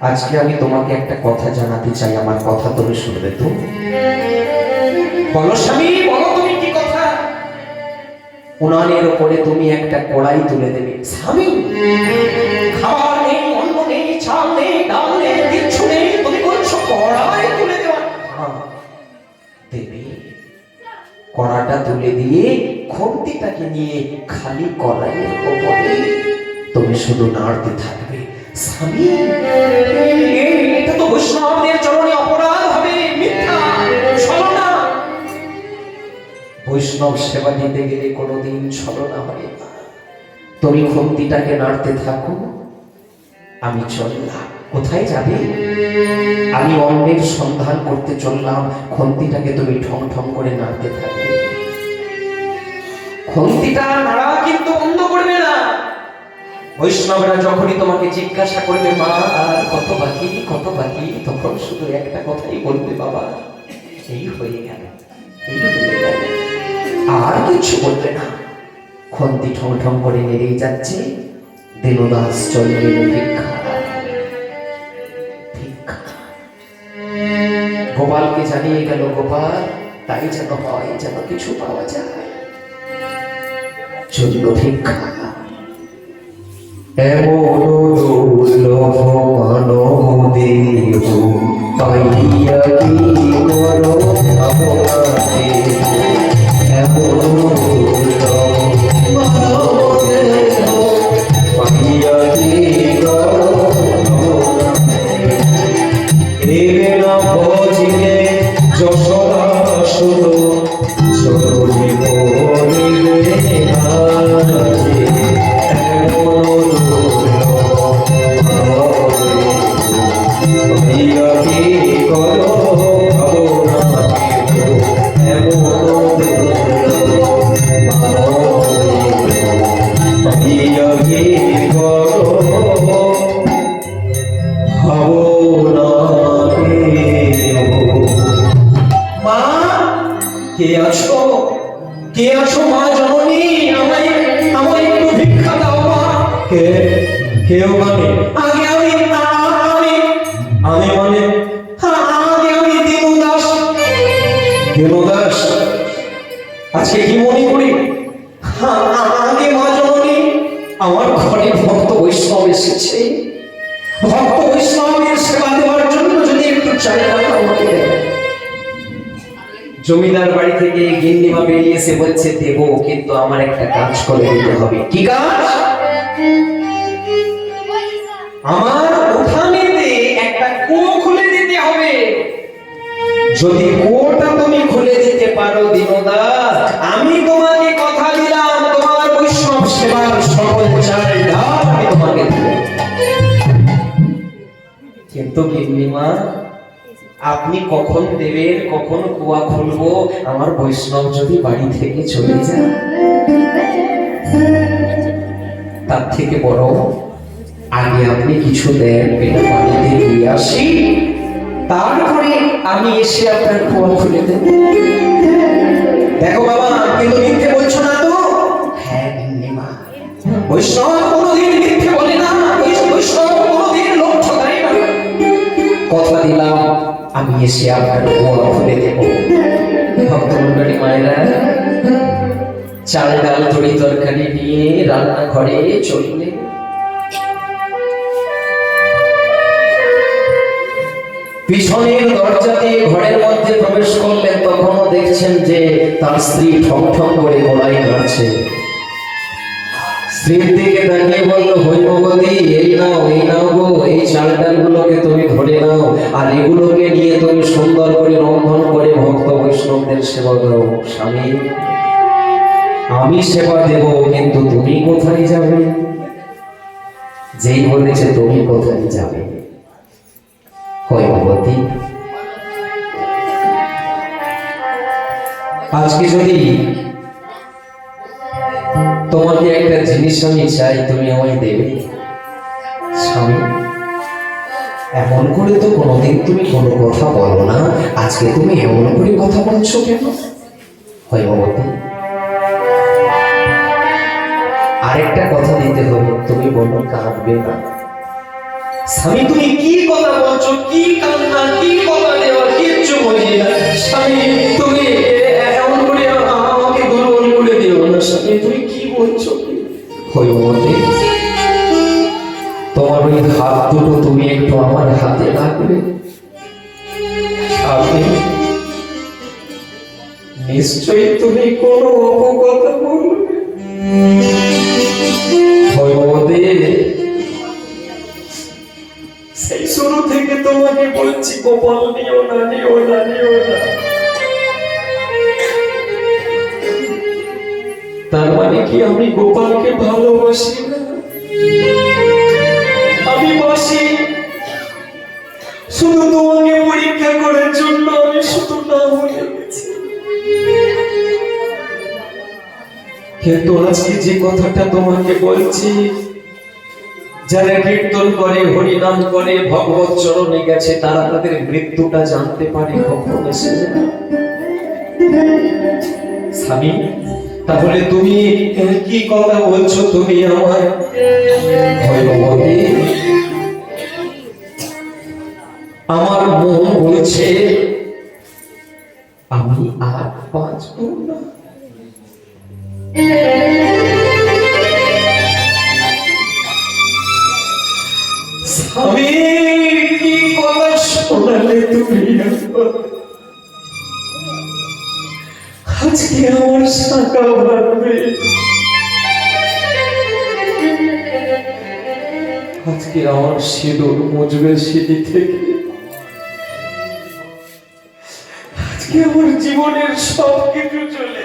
আজকে আমি তোমাকে একটা কথা জানাতে চাই আমার কথা তুমি শুনবে তো। বলো স্বামী বলো তুমি কি কথা? উনানের ওপরে তুমি একটা কড়াই তুলে দেবে। স্বামী খাবার নেই অন্ন নেই চাল নেই ডাল নেই কিচ্ছু নেই তুমি কড়াই তুলে হ্যাঁ, দেবে। কড়াটা তুলে দিয়ে খন্তিটাকে নিয়ে খালি কড়াইয়ের ওপরে তুমি শুধু নাড়তে থাকবে। হবে বৈষ্ণব সেবা দিতে গেলে কোনোদিন ছলনা হয় না। তুমি খন্তিটাকে নাড়তে থাকো, আমি চললাম। কোথায় যাবে? আমি অন্যের সন্ধান করতে চললাম, খন্তিটাকে তুমি ঠং ঠং করে নাড়তে থাকবে। খন্তিটা বৈষ্ণবরা যখনই তোমাকে জিজ্ঞাসা করবে, মা, আর কত বাকি? কত বাকি? তখন শুধু একটা কথাই বলবে, বাবা, এই হয়ে গেল আর কিছু বলবে না। খন্তি ঠং ঠং করে নেড়েই যাচ্ছে। ভিক্ষা। ভিক্ষা। গোপালকে জানিয়ে গেল, গোপাল, তাই যেন হয়, যেন কিছু পাওয়া যায়। চলল ভিক্ষা। এমন দুর্লভ মানব পাইয়া কি করো আপনাকে এমন দুর্লভ মানব আজকে কি মনে করি? আগে মা আমার ঘরে ভক্ত বৈষ্ণব এসেছে। ভক্ত বৈষ্ণবের সেবা দেওয়ার জন্য যদি একটু আমাকে। জমিদার বাড়ি থেকে গিন্নিমা বেরিয়ে এসে বলছে, দেবো, কিন্তু আমার একটা কাজ করে দিতে হবে। কি কাজ? আমার উঠানেতে একটা কুয়ো খুলে দিতে হবে। যদি কুয়োটা দিতে পারো দিনদাস আমি তোমাকে কথা দিলাম, তোমার বৈষ্ণব সেবার সকল চাল আমি তোমাকে কিন্তু গিন্নিমা আপনি কখন দেবেন কখন কুয়া খুলবো? আমার বৈষ্ণব যদি বাড়ি থেকে চলে যায়, তার থেকে বড় আগে আপনি কিছু দেন এটা বাড়িতে দিয়ে আসি। তারপরে আমি এসে আপনার কুয়া খুলে দেব। দেখো বাবা, কিন্তু মিথ্যে বলছো না তো? হ্যাঁ বৈষ্ণব কোনোদিন মিথ্যে বলে না। কোনোদিন লোক ঠকায় না। কথা দিলাম, আমি এসে আপনার কুয়া খুলে দেব। ভক্তমন্ডলী মায়েরা, চাল ডাল তরি তরকারি নিয়ে রান্নাঘরে চললে পিছনের দরজা দিয়ে ঘরের মধ্যে প্রবেশ করলেন তখনও দেখছেন যে তার স্ত্রী ঠক ঠক করে গলায় নাড়ছে। স্ত্রীর দিকে তাকিয়ে বলল হৈমবতী এই নাও এই নাও গো, এই চাল ডালগুলোকে তুমি ধরে নাও, আর এগুলোকে নিয়ে তুমি সুন্দর করে রন্ধন করে ভক্ত বৈষ্ণবদের সেবা করো, স্বামী। আমি সেবা দেব, কিন্তু তুমি কোথায় যাবে? যেই বলেছে তুমি কোথায় যাবে? হৈমবতী আজকে যদি তোমাকে একটা জিনিস আমি চাই, তুমি আমায় দেবে। স্বামী, এমন করে তো কোনোদিন তুমি কোনো কথা বলো না। আজকে তুমি এমন করে কথা বলছো কেন? হৈমবতী আরেকটা কথা দিতে হবে তুমি বলো, কাঁদবে না। স্বামী, তুমি কি কথা বলছো? কি কান্না, কি কথা দেওয়া? কিচ্ছু বুঝি না। স্বামী, তুমি এমন করে আমাকে দুর্বল করে দিও না, স্বামী। তুমি কি বলছো? হইমতে তোমার ওই হাত দুটো তুমি একটু আমার হাতে রাখবে। নিশ্চয়ই তুমি কোনো অপকথা গোপাল নিও না নিও না নিও না তার মানে কি আমি গোপালকে ভালোবাসি আমি বাসি শুধু তোমাকে পরীক্ষা করার জন্য আমি শুধু না বলে কিন্তু আজকে যে কথাটা তোমাকে বলছি যারা কীর্তন করে, হরিনাম করে, ভগবত চরণে গেছে, তারা তাদের মৃত্যুটা জানতে পারে, কখন এসে স্বামী, তাহলে তুমি কি কথা বলছো তুমি আমার আমার মন বলছে, আমি আর বাঁচব না। আজকে আমার শাখা আজকে আমার সিঁদুর সিঁড়ি থেকে। আজকে আমার জীবনের সব কিছু চলে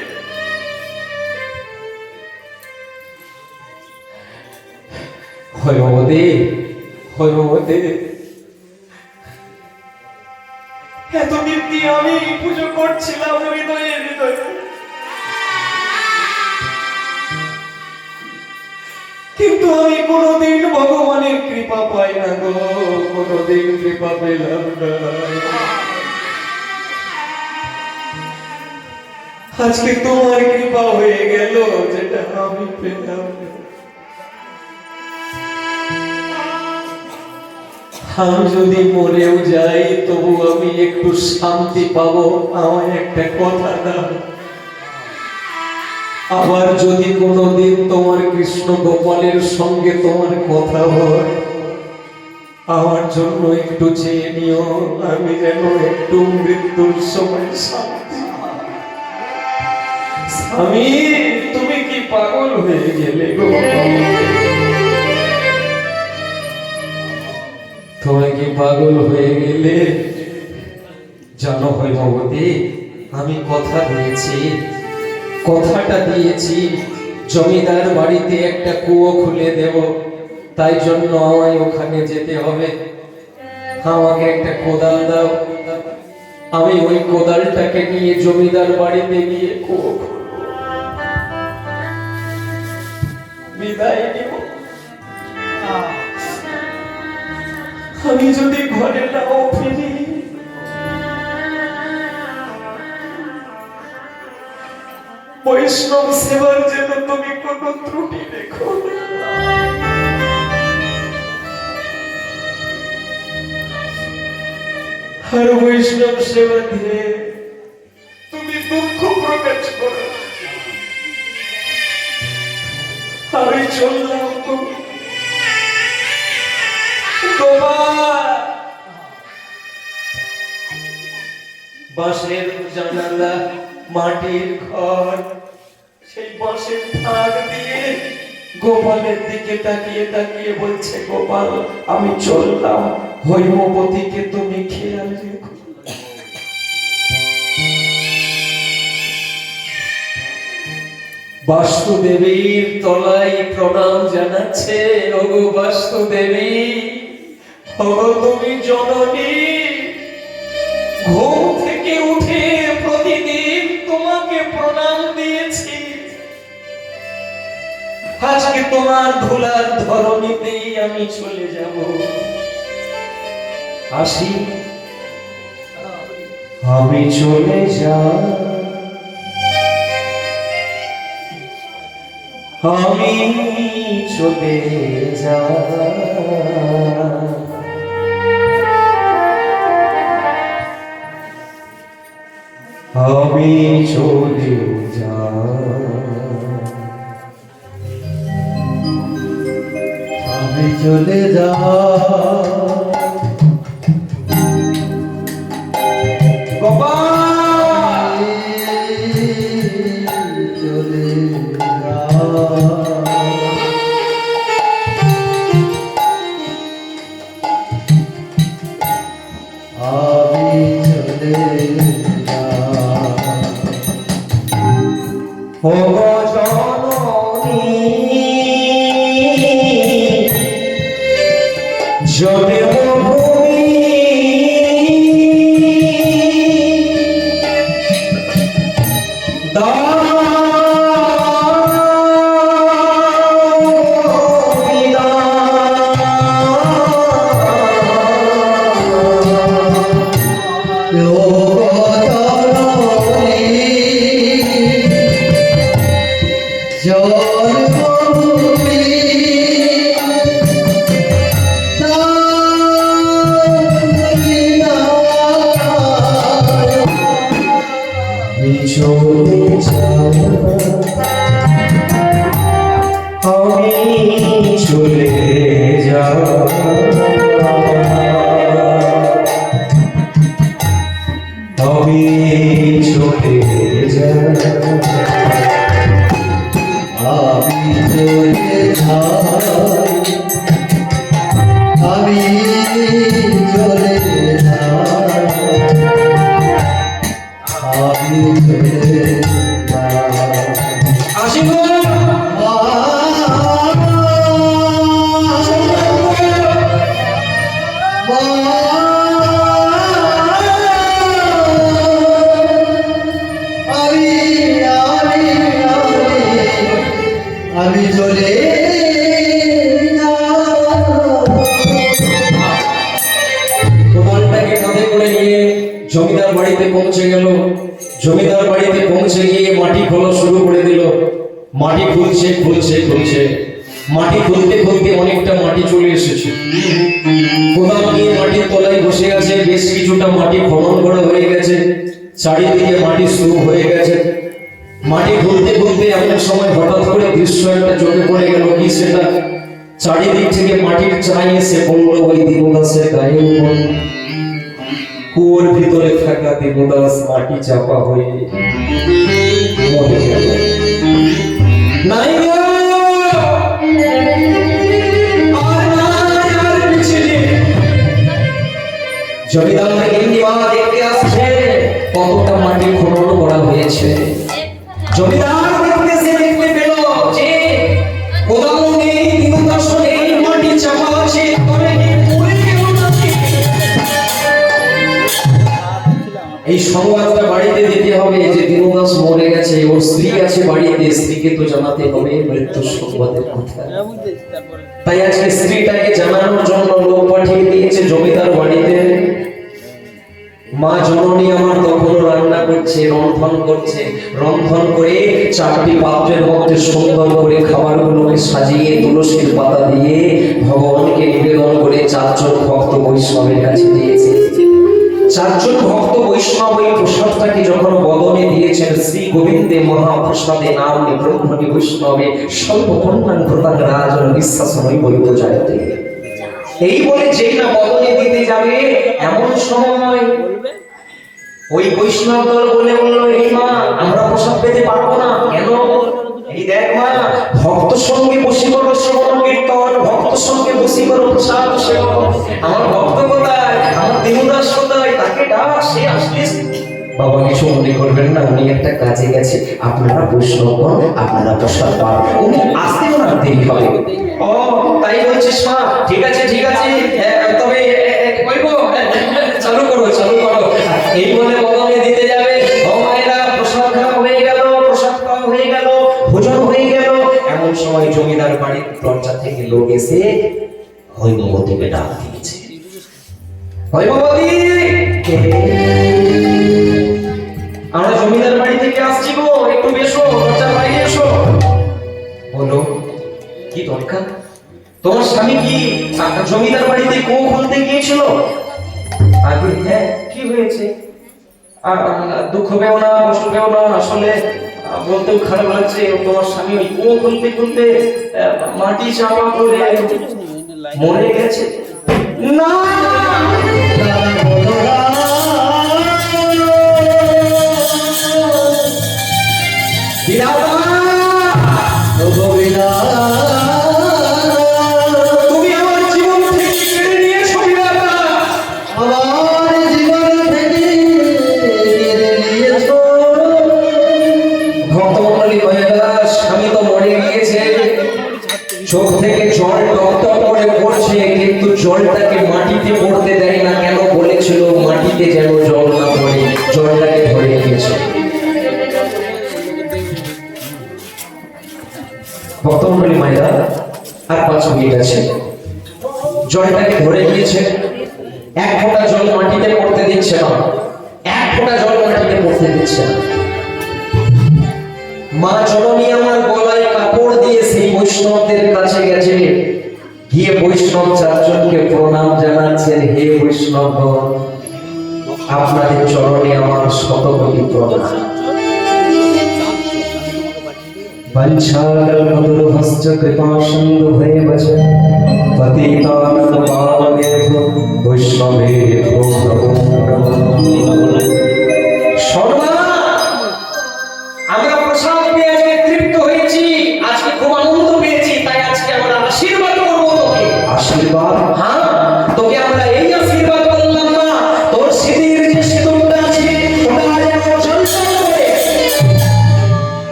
এতদিন দিয়ে আমি পুজো করছিলাম হৃদয়ে হৃদয়ে। কিন্তু আমি কোনোদিন ভগবানের কৃপা পাই না গো, কোনোদিন কৃপা পেলাম না। আজকে তোমার কৃপা হয়ে গেল, যেটা আমি পেলাম আমি যদি মরেও যাই, তবু আমি একটু শান্তি পাবো আমার একটা কথা দাও। আবার যদি কোনোদিন তোমার কৃষ্ণ গোপালের সঙ্গে তোমার কথা হয়, আমার জন্য একটু চেয়ে নিও, আমি যেন একটু মৃত্যুর সময় শান্তি। স্বামী, তুমি কি পাগল হয়ে গেলে গো? তুমি কি পাগল হয়ে গেলে? জানো ভগবতী, আমি কথা দিয়েছি। কথাটা দিয়েছি, জমিদার বাড়িতে একটা কুয়ো খুলে দেব, তাই জন্য আমায় ওখানে যেতে হবে। আমাকে একটা কোদাল দাও। আমি ওই কোদালটাকে নিয়ে জমিদার বাড়িতে গিয়ে কুয়ো বিদায় নিব। আমি যদি ঘরে নাও ফিরি বৈষ্ণব সেবার যেন তুমি কোনো ত্রুটি দেখো। আর বৈষ্ণব সেবা দিয়ে তুমি দুঃখ প্রকাশ করো আমি চললাম তুমি বাঁশের জানালা মাটির ঘর। সেই বাঁশের থাক দিয়ে গোপালের দিকে তাকিয়ে তাকিয়ে বলছে, গোপাল, আমি চললাম। হৈমবতীকে তুমি খেয়াল রেখো। বাস্তুদেবীর তলায় প্রণাম জানাচ্ছে ওগো বাস্তুদেবী ওগো তুমি জননী। ঘুম থেকে উঠে আজকে তোমার ভোলার ধরণীতেই আমি চলে যাব। আসি। আমি চলে যা আমি চলে যা আমি চলে যা চলে যা চলে যা আমি চলে জমিদার বাড়িতে পৌঁছে গেল। জমিদার বাড়িতে পৌঁছে গিয়ে মাটি খোলা শুরু করে দিল। মাটি খুলছে খুলছে খুলছে। মাটি খুলতে খুলতে অনেকটা মাটি চলে এসেছে। কোদাল নিয়ে মাটির তলায় বসে আছে, বেশ কিছুটা মাটি খনন করা হয়ে গেছে। চারিদিকে মাটি স্তূপ হয়ে গেছে। মাটি খুলতে খুলতে এমন সময় হঠাৎ করে দৃশ্য একটা চোখে পড়ে গেল কি সেটা। চারিদিক থেকে মাটির চাই এসে পড়ল ওই দেবদাসের গায়ে উপর। কুয়োর ভিতরে থাকা দেবদাস মাটি চাপা হয়ে মরে গেল। জমিদার দেখতে আসছে, কতটা মাটি খনন করা হয়েছে। জমিদার! সংবাদটা বাড়িতে দিতে হবে যে দিনদাস মরে গেছে, ওর স্ত্রী আছে বাড়িতে, স্ত্রীকে তো জানাতে হবে মৃত্যুর সংবাদের কথা। তাই আজকে স্ত্রীটাকে জানানোর জন্য লোক পাঠিয়ে দিয়েছে জমিদার বাড়িতে। মা জননী আমার তখনও রান্না করছে, রন্ধন করছে, রন্ধন করে চারটি পাত্রের মধ্যে সুন্দর করে খাবারগুলোকে সাজিয়ে তুলসীর পাতা দিয়ে ভগবানকে নিবেদন করে চারজন ভক্ত বৈষ্ণবের কাছে দিয়েছে। চারজন ভক্ত বৈষ্ণব এই প্রসাদটাকে যখন বদনে দিয়েছেন, শ্রী গোবিন্দে মহাপ্রসাদে নাম ব্রহ্মণী বৈষ্ণবে স্বল্প কন্যান প্রদান রাজ বিশ্বাস হই বৈব জয়তে এই বলে যেই না বদনে দিতে যাবে, এমন সময় ওই বৈষ্ণব দল বলে বলল, এই মা, আমরা প্রসাদ পেতে পারব না, কেন? এই দেখ মা, ভক্ত সঙ্গে বসে করো শ্রবণ কীর্তন, ভক্ত সঙ্গে বসে করো প্রসাদ সেবন। আমার ভক্ত কোথায়? আমার দেবদাস কোথায়? ডাক সে আসলে বাবা কিছু মনে করবেন না উনি একটা কাজে গেছে। আপনারা বৈষ্ণব আপনারা প্রসাদ পান। উনি আসতে ওনার দেরি হবে। ও তাই বলছিস মা ঠিক আছে ঠিক আছে। তবে এ, চালু করো চালু করো। এই বলে বদলে দিতে যাবে। মায়েরা প্রসাদ খাওয়া হয়ে গেল প্রসাদ খাওয়া হয়ে গেল ভোজন হয়ে গেল। এমন সময় জমিদার বাড়ির দরজা থেকে লোক এসে হৈমবতীকে ডাক দিয়েছে। হৈমবতী আমরা জমিদার বাড়ি থেকে আসছি গো একটু বেশো দরজার বাইরে এসো বলো কি দরকার তোমার স্বামী কি জমিদার বাড়িতে কো খুলতে গিয়েছিল আগে হ্যাঁ কি হয়েছে আর দুঃখ পেও না কষ্ট পেও না আসলে বলতেও খারাপ লাগছে তোমার স্বামী ওই কুয়ো খুলতে খুলতে মাটি চাপা করে মরে গেছে না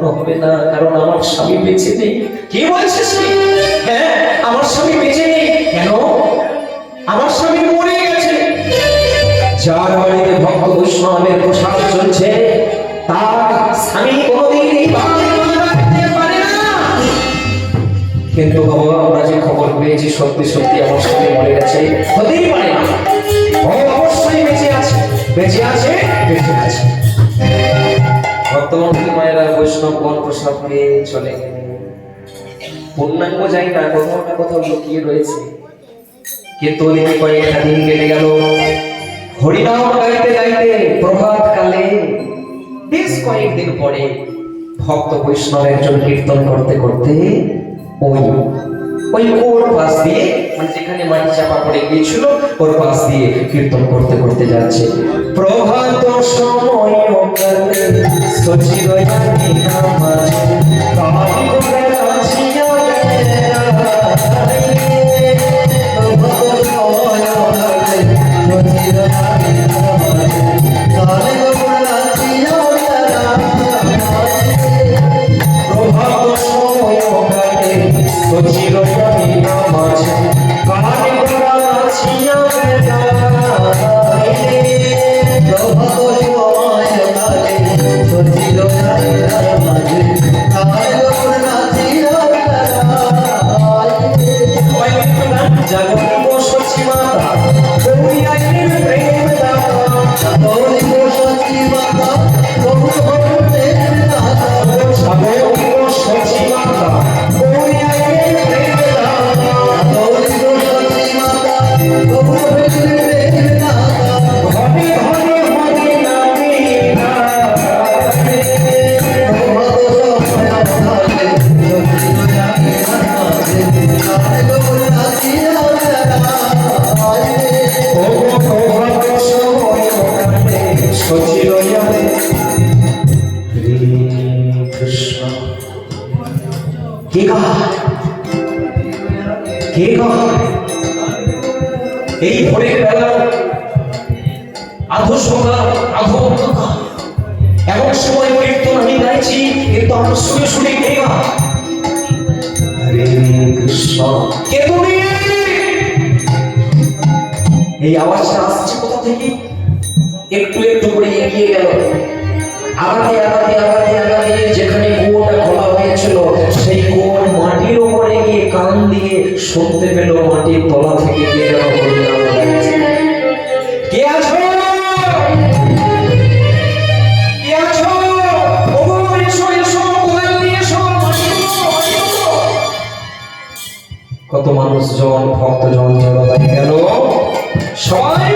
পূর্ণ হবে না, কারণ আমার স্বামী বেঁচে নেই। কি বলছিস? হ্যাঁ আমার স্বামী বেঁচে নেই। কেন? আমার স্বামী মরে গেছে। যার বাড়িতে ভক্ত বৈষ্ণবের প্রসাদ চলছে, তার স্বামী কোনোদিন এই কিন্তু বাবা, আমরা যে খবর পেয়েছি, সত্যি সত্যি আমার স্বামী মরে গেছে। হতেই পারে না। অবশ্যই বেঁচে আছে। বেঁচে আছে? বেঁচে আছে। মায়েরা বৈষ্ণব চলে। পূর্ণাঙ্গ যাই না, কোথাও না কোথাও লুকিয়ে রয়েছে। কিন্তু কয়েকটা দিন কেটে গেল। হরিনাম গাইতে গাইতে প্রভাত কালে বেশ কয়েকদিন পরে ভক্ত বৈষ্ণব একজন কীর্তন করতে করতে ওই ওই ওর পাশ দিয়ে মানে যেখানে মাটি চাপা পড়ে গিয়েছিল, ওর পাশ দিয়ে কীর্তন করতে করতে যাচ্ছে। প্রভাত সময় কালে এই ভোরের বেলা আধো সকাল, আধো এমন সময় কীর্তন আমি গাইছি কিন্তু আমার শুনে শুনে কে গায় হরে কৃষ্ণ। কে তুমি? এই আওয়াজটা আসছে ভক্তজন গেল সবাই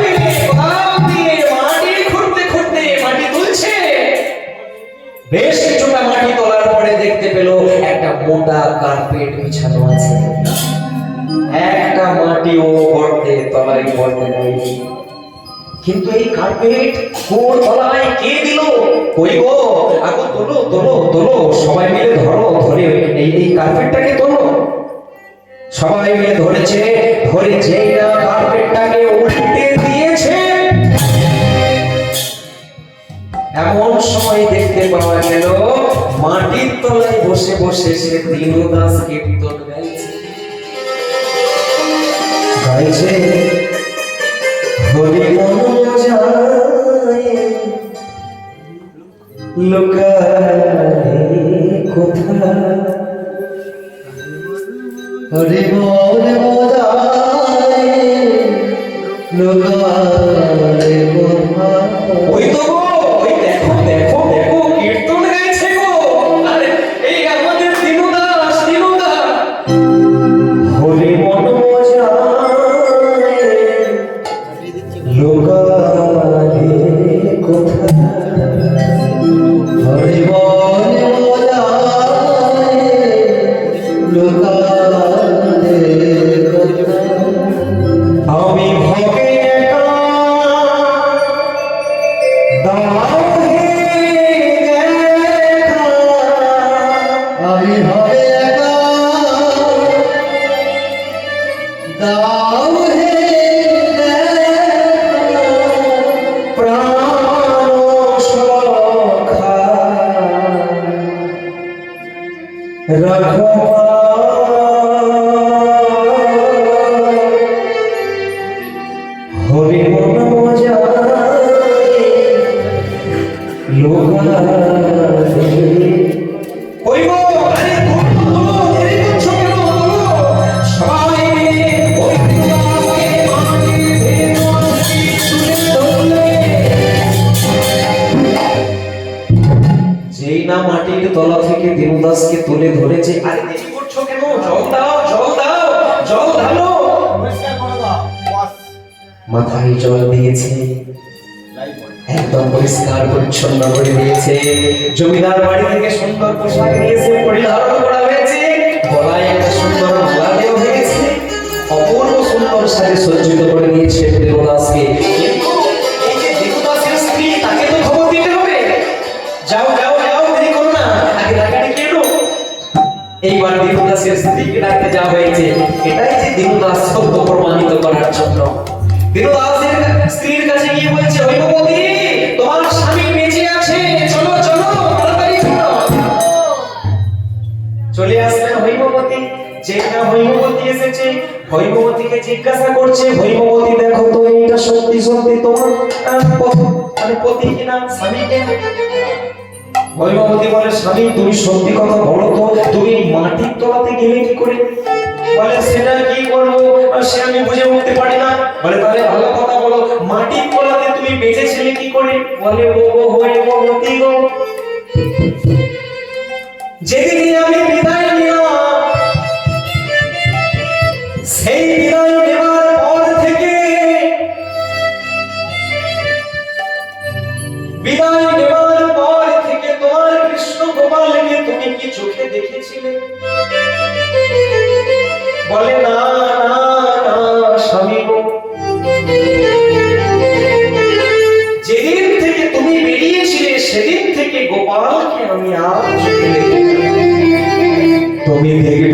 মাটি খুঁড়তে খুঁড়তে বেশ কিছুটা মাটি তোলার পরে দেখতে পেল একটা মোটা কার্পেট বিছানো আছে। একটা মাটিও গর্তে তলায় পড়তে নাই। কিন্তু এই কার্পেট কোন তলায় কে দিল? কই গো? আগো, তোলো তোলো তোলো, সবাই মিলে ধরো, ধরে এই এই কার্পেটটাকে তোলো। সবাই মিলে ধরেছে, ধরে যেই না কার্পেটটাকে উল্টে দিয়েছে। এমন সময় দেখতে পাওয়া গেল, মাটির তলায় বসে বসে সে দীনদাস কীর্তন গাইছে। গাইছে, হরি যায় কোথায়? হরি বল বোঝায় লোকালে তুলে ধরেছে। আরে দেরি করছ কেন? জল দাও জল দাও জল ঢালো। মাথায় জল দিয়েছে। একদম পরিষ্কার পরিচ্ছন্ন করে দিয়েছে। জমিদার বাড়ি থেকে সুন্দর পোশাক নিয়েছে পরিধারণ করা হয়েছে। গলায় একটা সুন্দর মালা দেওয়া হয়েছে অপূর্ব সুন্দর সাজে সজ্জিত করে দিয়েছে দেবদাসকে। দেবদাসের স্ত্রীকে ডাকতে যাওয়া হয়েছে, এটাই যে দেবদাস সত্য প্রমাণিত করার জন্য। দেবদাসের স্ত্রীর কাছে গিয়ে বলছে হৈমবতী তোমার স্বামী বেঁচে আছে, চলো চলো, তাড়াতাড়ি চলো। চলে আসলেন হৈমবতী। যে না হৈমবতী এসেছে, হৈমবতীকে জিজ্ঞাসা করছে, হৈমবতী, দেখো তো, এইটা সত্যি সত্যি তোমার মানে পতি কিনা স্বামী কিনা হৈমবতী বলে, স্বামী, তুমি সত্যি কথা বলো তো, তুমি মাটির তলাতে গেলে কি করে? বলে, সেটা কি করব? সে আমি বুঝে উঠতে পারি না। বলে, তাহলে ভালো কথা বলো, মাটির তলাতে তুমি বেঁচে ছেলে কি করে? বলে, ও গো হৈমবতী গো যেদিন আমি বিদায় গোপালকে তুমি কি চোখে দেখেছিলে বলে, না না না, স্বামী গো যেদিন থেকে তুমি বেরিয়েছিলে, সেদিন থেকে গোপালকে আমি আর। তুমি দেখবে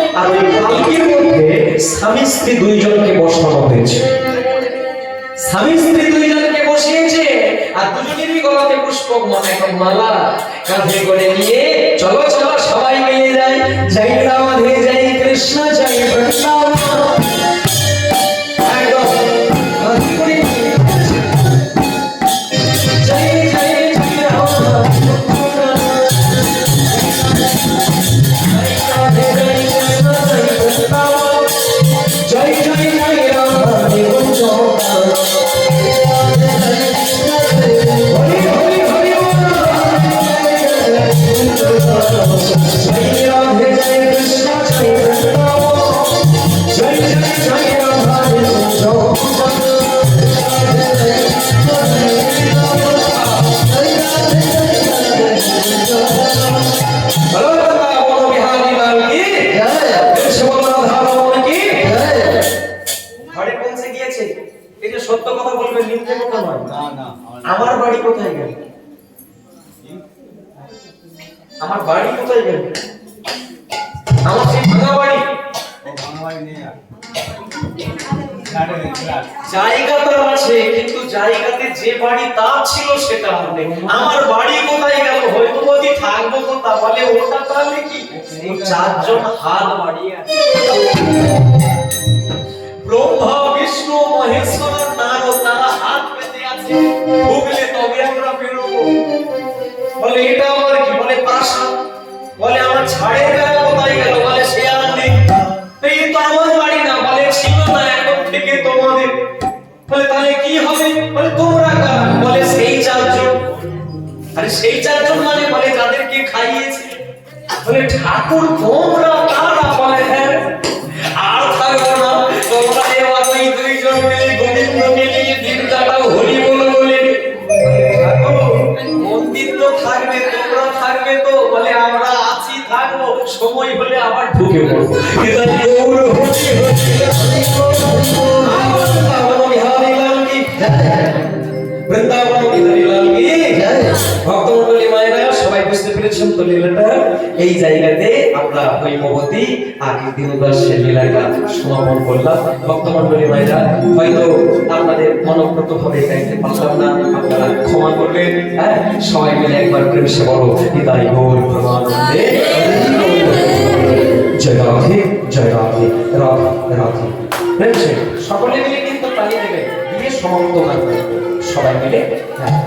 আর ওই পালকির মধ্যে স্বামী স্ত্রী দুইজনকে বসানো হয়েছে। স্বামী স্ত্রী দুইজনকে বসিয়েছে আর দুজনেরই গলাতে পুষ্প একটা মালা। কাঁধে করে নিয়ে, চলো চলো, সবাই মিলে যায় জয় রাধে জয় কৃষ্ণ জয় বৃন্দাবন। আমার বাড়ি কোথায় গেল? আমার সেই ভাঙা বাড়ি। জায়গা তো আছে কিন্তু জায়গাতে যে বাড়ি তা ছিল সেটা আমার বাড়ি কোথায় গেল? হয়তো যদি থাকব কোথা বলে ওটা তাহলে কি? চারজন হাত বাড়িয়ে ব্রহ্মা, বিষ্ণু, মহেশ্বর তারা হাত পেতে আছে। ভুগলে তবে আমরা বেরোবো। বলে, এটা বলে, আমার ছাড়ের কোথায় গেল? বলে, সে আর নেই। তো আমার বাড়ি না। বলে, ছিল না এখন থেকে তোমাদের। বলে, তাহলে কি হবে? বলে, তোমরা বলে, সেই চারজন। আরে, সেই চারজন মানে? বলে, যাদেরকে খাইয়েছে। বলে, ঠাকুর, তোমরা কারা? এই জায়গাতে আমরা হৈমবতী আর দিনদাসের লীলাটা সমাপন করলাম ভক্তমন্ডলী মায়েরা হয়তো আপনাদের মনোপ্রত ভাবে গাইতে পারলাম না। আপনারা ক্ষমা করবেন হ্যাঁ সবাই মিলে একবার প্রেম সে বলো নিতাই গৌর প্রেমানন্দে জয় রাধে জয় রাধে রাধে রাধে। সকলে মিলে কিন্তু তালি দেবে। দিয়ে সমাপ্ত করবে। সবাই মিলে হ্যাঁ।